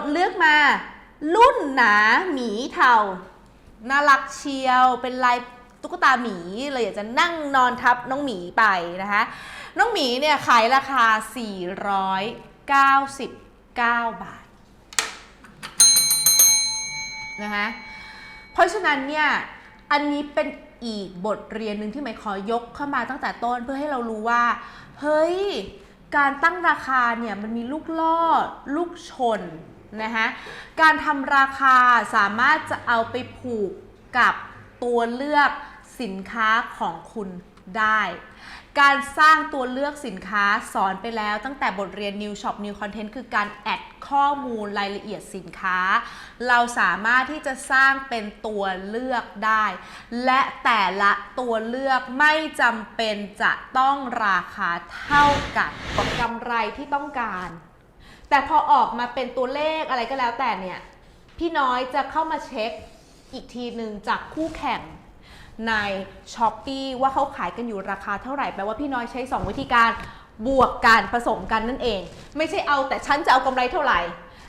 ทย์เลือกมา รุ่นหนาหมีเทา น่ารักเชียว เป็นลายตุ๊กตาหมีเลยอยากจะนั่งนอนทับน้องหมีไปนะคะ น้องหมีเนี่ยขายราคา 499 บาทนะคะเพราะฉะนั้นเนี่ย อันนี้เป็นอีกบทเรียนหนึ่งที่ไม่ขอยกเข้ามาตั้งแต่ต้นเพื่อให้เรารู้ว่า เฮ้ย การตั้งราคาเนี่ยมันมีลูกล่อ ลูกชน นะคะการทำราคาสามารถจะเอาไปผูกกับตัวเลือกสินค้าของคุณได้ การสร้างตัวเลือกสินค้าสอนไปแล้วตั้งแต่บทเรียน New Shop New Content คือการแอดข้อมูลรายละเอียดสินค้า เราสามารถที่จะสร้างเป็นตัวเลือกได้ และแต่ละตัวเลือกไม่จำเป็นจะต้องราคาเท่ากับกำไรที่ต้องการ แต่พอออกมาเป็นตัวเลขอะไรก็แล้วแต่เนี่ย พี่น้อยจะเข้ามาเช็คอีกทีหนึ่งจากคู่แข่งใน s h อ p e e ว่าเขาขายกันอยู่ราคาเท่าไหร่ แปลว่าพี่น้อยใช้ 2 วิธีการบวกกันผสมกันนั่นเอง ไม่ใช่เอาแต่ฉันจะเอากำไรเท่าไหร่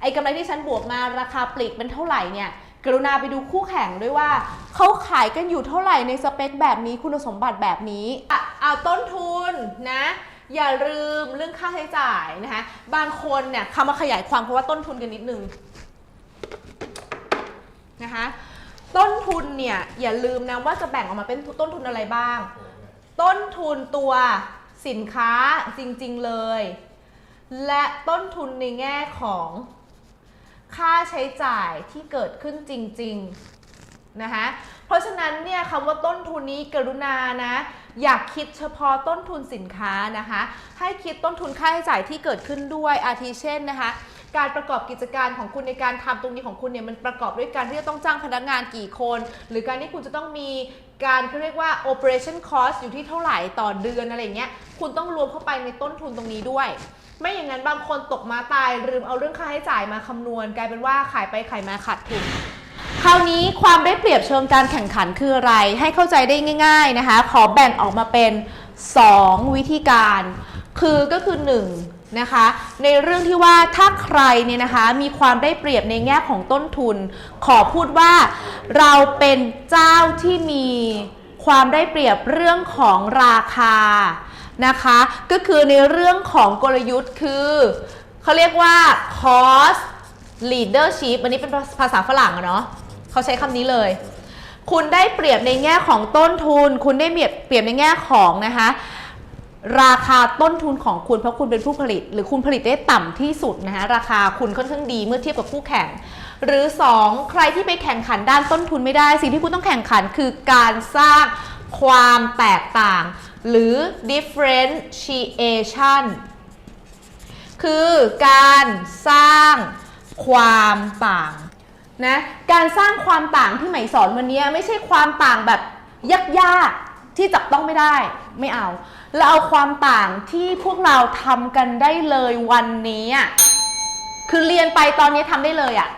ไอ้กำไรที่ฉันบวกมาราคาปลีกเป็นเท่าไหร่เนี่ยกรุณาไปดูคู่แข่งด้วยว่า เขาขายกันอยู่เท่าไหร่ในสเปคแบบนี้คุณสมบัติแบบนี้อะเอาต้นทุนนะ อย่าลืมเรื่องค่าใช้จ่ายนะคะบางคนเนี่ยคำมาขยายความเพราะว่าต้นทุนกันนิดนึงนะคะต้นทุนเนี่ยอย่าลืมนะว่าจะแบ่งออกมาเป็นต้นทุนอะไรบ้าง ต้นทุนตัวสินค้าจริงๆเลย และต้นทุนในแง่ของค่าใช้จ่ายที่เกิดขึ้นจริง ๆ นะคะ เพราะฉะนั้นเนี่ยคำว่าต้นทุนนี้กรุณานะ อยากคิดเฉพาะต้นทุนสินค้านะคะ ให้คิดต้นทุนค่าใช้จ่ายที่เกิดขึ้นด้วยอาทิเช่นนะคะ การประกอบกิจการของคุณในการทำตรงนี้ของคุณเนี่ยมันประกอบด้วยการที่จะต้องจ้างพนักงานกี่คน หรือการที่คุณจะต้องมีการเขาเรียกว่า operation cost อยู่ที่เท่าไหร่ต่อเดือนอะไรเงี้ยคุณต้องรวมเข้าไปในต้นทุนตรงนี้ด้วยไม่อย่างนั้นบางคนตกมาตายลืมเอาเรื่องค่าใช้จ่ายมาคำนวณ กลายเป็นว่าขายไปขายมาขาดทุน ราวนี้ความได้เปรียบเชิงการแข่งขันคืออะไร ให้เข้าใจได้ง่าย ๆนะคะ ขอแบ่งออกมาเป็น 2 วิธีการ คือก็คือ 1 นะคะ ในเรื่องที่ว่าถ้าใครเนี่ยนะคะมีความได้เปรียบในแง่ของต้นทุน ขอพูดว่าเราเป็นเจ้าที่มีความได้เปรียบเรื่องของราคานะคะ ก็คือในเรื่องของกลยุทธ์คือเขาเรียกว่า cost leadership อันนี้เป็นภาษาฝรั่งอะเนาะ เขาใช้คำนี้เลย คุณได้เปรียบในแง่ของต้นทุน คุณได้เปรียบเปรียบในแง่ของนะคะราคาต้นทุนของคุณเพราะคุณเป็นผู้ผลิต หรือคุณผลิตได้ต่ำที่สุดนะคะราคาคุณค่อนข้างดีเมื่อเทียบกับคู่แข่ง หรือ 2 ใครที่ไปแข่งขันด้านต้นทุนไม่ได้ สิ่งที่คุณต้องแข่งขันคือการสร้างความแตกต่าง หรือ differentiation คือการสร้างความต่าง นะการสร้างความต่างที่ไหมสอนวันนี้ไม่ใช่ความต่างแบบยากๆที่จับต้องไม่ได้ไม่เอา เราเอาความต่างที่พวกเราทำกันได้เลยวันนี้คือเรียนไปตอนนี้ทำได้เลยอะ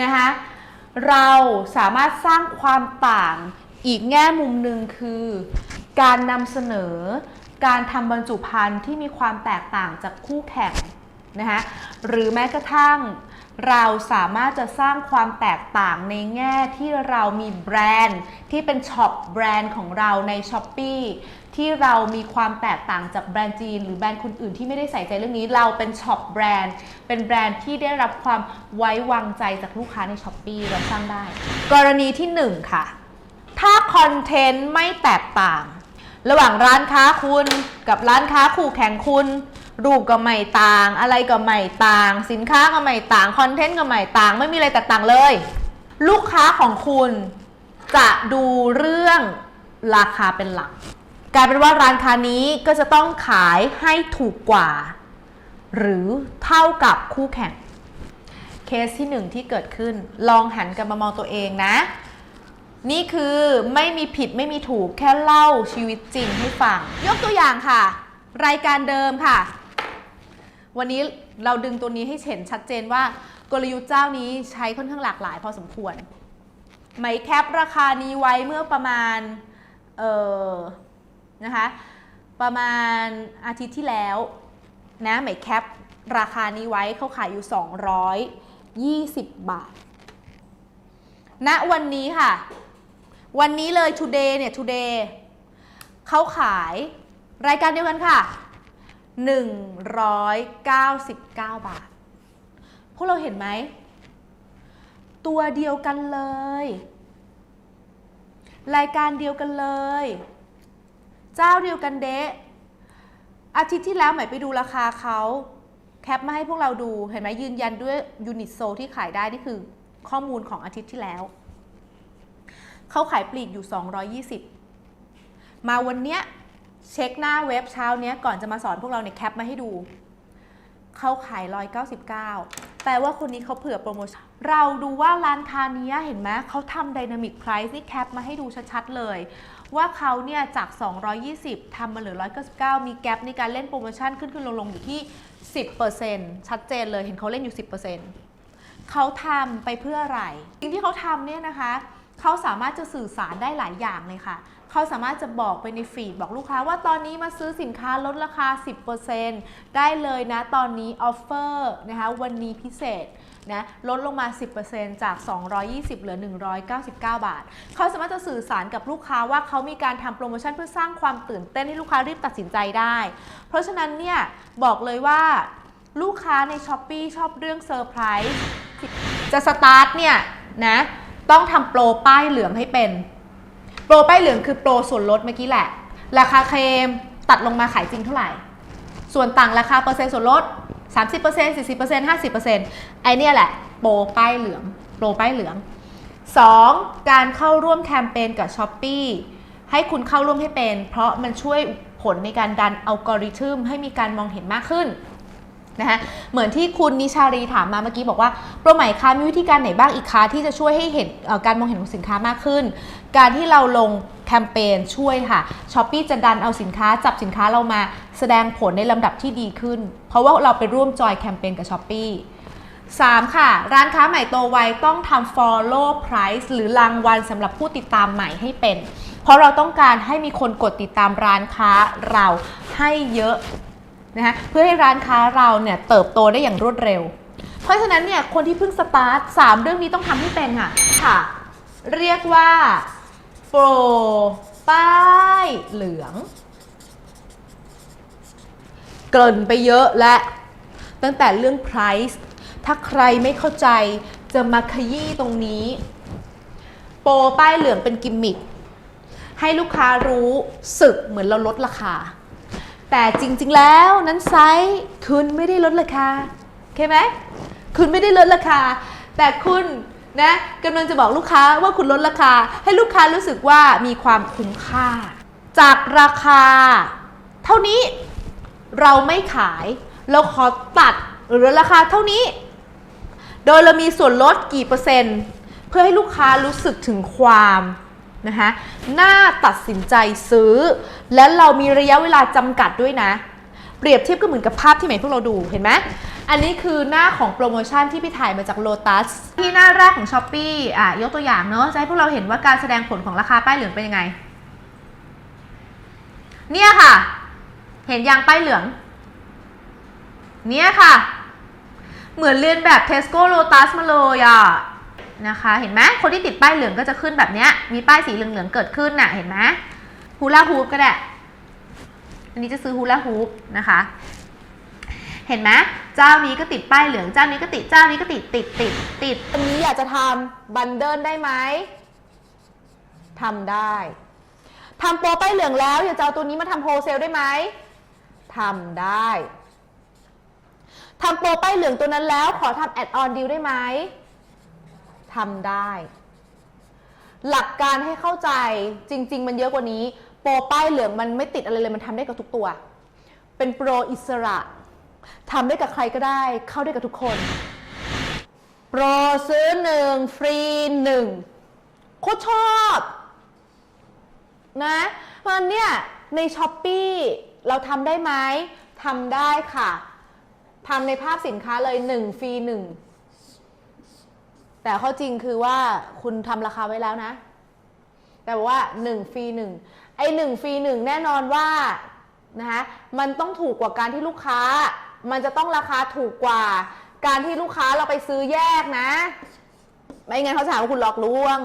นะคะเราสามารถสร้างความต่างอีกแง่มุมหนึ่งคือ การนำเสนอการทำบรรจุภัณฑ์ที่มีความแตกต่างจากคู่แข่งนะคะหรือแม้กระทั่ง เราสามารถจะสร้างความแตกต่างในแง่ที่เรามีแบรนด์ที่เป็นช็อปแบรนด์ของเราใน s h อ p e e ที่เรามีความแตกต่างจากแบรนด์จีน หรือแบรนด์คนอื่นที่ไม่ได้ใส่ใจเรื่องนี้ เราเป็นช็อปแบรนด์ เป็นแบรนด์ที่ได้รับความไว้วางใจจากลูกค้าใน s h อ p e e เราสร้างได้ กรณีที่ 1 ค่ะ ถ้าคอนเทนต์ไม่แตกต่าง ระหว่างร้านค้าคุณกับร้านค้าคู่แข่งคุณ รูปก็ไม่ต่าง อะไรก็ไม่ต่าง สินค้าก็ไม่ต่างคอนเทนต์ก็ไม่ต่าง ไม่มีอะไรแตกต่างเลย ลูกค้าของคุณจะดูเรื่องราคาเป็นหลัก กลายเป็นว่าร้านค้านี้ก็จะต้องขายให้ถูกกว่า หรือเท่ากับคู่แข่ง เคสที่หนึ่งที่เกิดขึ้น ลองหันกลับมามองตัวเองนะ นี่คือไม่มีผิดไม่มีถูกแค่เล่าชีวิตจริงให้ฟัง ยกตัวอย่างค่ะ รายการเดิมค่ะ วันนี้เราดึงตัวนี้ให้เห็นชัดเจนว่ากลยุทธ์เจ้านี้ใช้ค่อนข้างหลากหลายพอสมควร ไหมแคปราคานี้ไว้เมื่อประมาณเออนะคะประมาณอาทิตย์ที่แล้วนะไหมแคปราคานี้ไว้เขาขายอยู่ 220 บาทณวันนี้ค่ะ วันนี้เลย today เนี่ย today เขาขายรายการเดียวกันค่ะ 199 บาท พวกเราเห็นไหม ตัวเดียวกันเลย รายการเดียวกันเลย เจ้าเดียวกันเดะอาทิตย์ที่แล้วหม่ไปดูราคาเขาแคปมาให้พวกเราดูเห็นไหมยืนยันด้วยยูนิตโซที่ขายได้ นี่คือข้อมูลของอาทิตย์ที่แล้ว เขาขายปลีกอยู่ 220 มาวันเนี้ย เช็คหน้าเว็บเช้าเนี้ยก่อนจะมาสอนพวกเราเนี่ยแคปมาให้ดู เขาขาย 199 แปลว่าคนนี้เขาเผื่อโปรโมชั่น เราดูว่าร้านค้านี้เห็นไหมเขาทำ Dynamic Price นี่แคปมาให้ดูชัดๆเลย ว่าเขาเนี่ยจาก 220ทำมาเหลือ 199 มีแกลบในการเล่นโปรโมชั่นขึ้นขึ้นลงลงๆอยู่ที่ 10%ชัดเจนเลยเห็นเขาเล่นอยู่ 10%เขาทำไปเพื่ออะไร สิ่งที่เขาทำเนี่ยนะคะ เขาสามารถจะสื่อสารได้หลายอย่างเลยค่ะ เขาสามารถจะบอกไปในฟีดบอกลูกค้าว่าตอนนี้มาซื้อสินค้าลดราคา 10%ได้เลยนะ ตอนนี้ออฟเฟอร์นะคะวันนี้พิเศษนะลดลงมา 10%จาก 220 เหลือ 199 บาท เขาสามารถจะสื่อสารกับลูกค้าว่าเขามีการทำโปรโมชั่นเพื่อสร้างความตื่นเต้นให้ลูกค้ารีบตัดสินใจได้ เพราะฉะนั้นเนี่ยบอกเลยว่าลูกค้าใน s h อ p e e ชอบเรื่องเซอร์ไพรส์จะสตาร์ทเนี่ยนะ ต้องทำโปรป้ายเหลืองให้เป็น โปรป้ายเหลืองคือโปรส่วนลดเมื่อกี้แหละ ราคาเคลมตัดลงมาขายจริงเท่าไหร่ ส่วนต่างราคาเปอร์เซ็นต์ส่วนลด 30% 40% 50%ไอเนี่ยแหละ โปรป้ายเหลือง โปรป้ายเหลือง 2. การเข้าร่วมแคมเปญกับ s h อ p e e ให้คุณเข้าร่วมให้เป็น เพราะมันช่วยผลในการดันอัลกอริทึมให้มีการมองเห็นมากขึ้น นะคะเหมือนที่คุณนิชารีถามมาเมื่อกี้บอกว่าโปรใหม่คะมีวิธีการไหนบ้างอีกคะที่จะช่วยให้เห็นการมองเห็นของสินค้ามากขึ้น การที่เราลงแคมเปญช่วยค่ะช้อปปีจะดันเอาสินค้าจับสินค้าเรามาแสดงผลในลำดับที่ดีขึ้น เพราะว่าเราไปร่วมจอยแคมเปญกับช้อปปี3ค่ะ ร้านค้าใหม่โตไวต้องทำ follow price หรือรางวัลสำหรับผู้ติดตามใหม่ให้เป็น เพราะเราต้องการให้มีคนกดติดตามร้านค้าเราให้เยอะ นะคะเพื่อให้ร้านค้าเราเนี่ยเติบโตได้อย่างรวดเร็ว เพราะฉะนั้นเนี่ยคนที่เพิ่งสตาร์ทสามเรื่องนี้ต้องทำให้เป็นค่ะค่ะ เรียกว่าโปรป้ายเหลือง เกินไปเยอะและ ตั้งแต่เรื่อง price ถ้าใครไม่เข้าใจจะมาขยี้ตรงนี้ โปรป้ายเหลืองเป็นกิมมิคให้ลูกค้ารู้สึกเหมือนเราลดราคา แต่จริงๆแล้วนั้นไซส์คุณไม่ได้ลดราคาโอเคไหมคุณไม่ได้ลดราคา แต่คุณนะกำลังจะบอกลูกค้าว่าคุณลดราคา ให้ลูกค้ารู้สึกว่ามีความคุ้มค่า จากราคา เท่านี้เราไม่ขาย เราขอตัดหรือราคาเท่านี้ โดยเรามีส่วนลดกี่เปอร์เซ็นต์ เพื่อให้ลูกค้ารู้สึกถึงความ นะคะน่าตัดสินใจซื้อ และเรามีระยะเวลาจำกัดด้วยนะ เปรียบเทียบก็เหมือนกับภาพที่ไหนพวกเราดูเห็นไหมอันนี้คือหน้าของโปรโมชั่นที่พี่ถ่ายมาจาก Lotus ที่หน้าแรกของ s h อ p e e อะยกตัวอย่างเนาะจะให้พวกเราเห็นว่าการแสดงผลของราคาป้ายเหลืองเป็นยังไง เนี่ยค่ะ เห็นยางป้ายเหลือง เนี่ยค่ะ เหมือนเรียนแบบ Tesco Lotus มาเลยอะ นะคะ เห็นไหมคนที่ติดป้ายเหลืองก็จะขึ้นแบบนี้มีป้ายสีเหลืองๆเกิดขึ้นน่ะ เห็นไหมฮูลาฮูปก็ได้ อันนี้จะซื้อฮูลาฮูปนะคะ เห็นไหมเจ้านี้ก็ติดป้ายเหลือง เจ้านี้ก็ติด เจ้านี้ก็ติด ติด ติด ติด อันนี้อยากจะทำบันเดิลได้ไหมทำได้ทำโปรป้ายเหลืองแล้วอยากจะเอาตัวนี้มาทำโฮเซลได้ไหมทำได้ทำโปรป้ายเหลืองตัวนั้นแล้วขอทำแอดออนดีลได้ไหม ทำได้ หลักการให้เข้าใจจริง ๆ มันเยอะกว่านี้ โปรป้ายเหลืองมันไม่ติดอะไรเลยมันทำได้กับทุกตัว เป็นโปรอิสระทำได้กับใครก็ได้ เข้าได้กับทุกคน โปรซื้อหนึ่งฟรีหนึ่งโคตรชอบนะเพราะฉะนั้นเนี่ยในช้อปปีเราทำได้ไหมทำได้ค่ะทำในภาพสินค้าเลย 1 ฟรี 1 แต่ข้อจริงคือว่าคุณทำราคาไว้แล้วนะ แต่ว่าหนึ่งฟรีหนึ่งไอ้งฟรีหนึ่งแน่นอนว่านะคะมันต้องถูกกว่าการที่ลูกค้า มันจะต้องราคาถูกกว่า การที่ลูกค้าเราไปซื้อแยกนะ ไม่งั้นเขาจะหาว่าคุณหลอกลวง